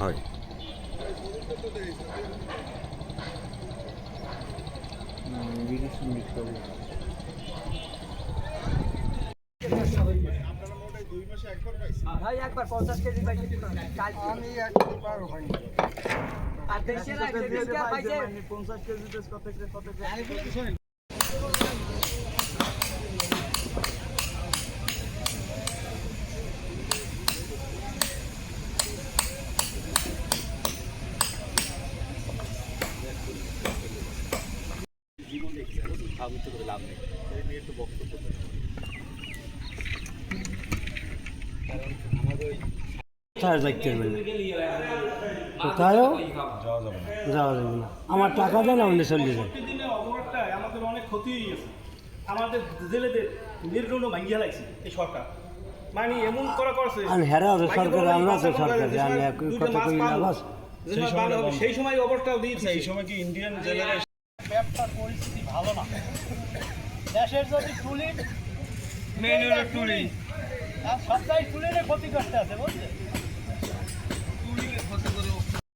হয় ভাই একবার পঞ্চাশ কেজি পাইছি আমি একবার হয়নি আর দেশের এক কেজি পাইছে পঞ্চাশ কেজি কত কত কোথায় যাইতে হবে না? কোথায়ও যাওয়া যাবে না। আমার টাকা দেন আপনি চলে যান আমাদের অনেক ক্ষতি হয়ে গেছে। আমাদের জেলেদের নির্গুণ ভাঙ্গিয়া লাগছে এই সরকার। মানে এমন করা করছে আমি হেরা সরকার আমরা তো সরকার কথা কই ভালো হবে, সেই সময় অবরটাও দিয়েছে। এই সময় কি ইন্ডিয়ান জেলেরা পরিস্থিতি ভালো না। দেশের যদি তুলি মেন হলো টুরি আর সপ্তাহে তুলিরে ক্ষতি করতে আছে বুঝলে?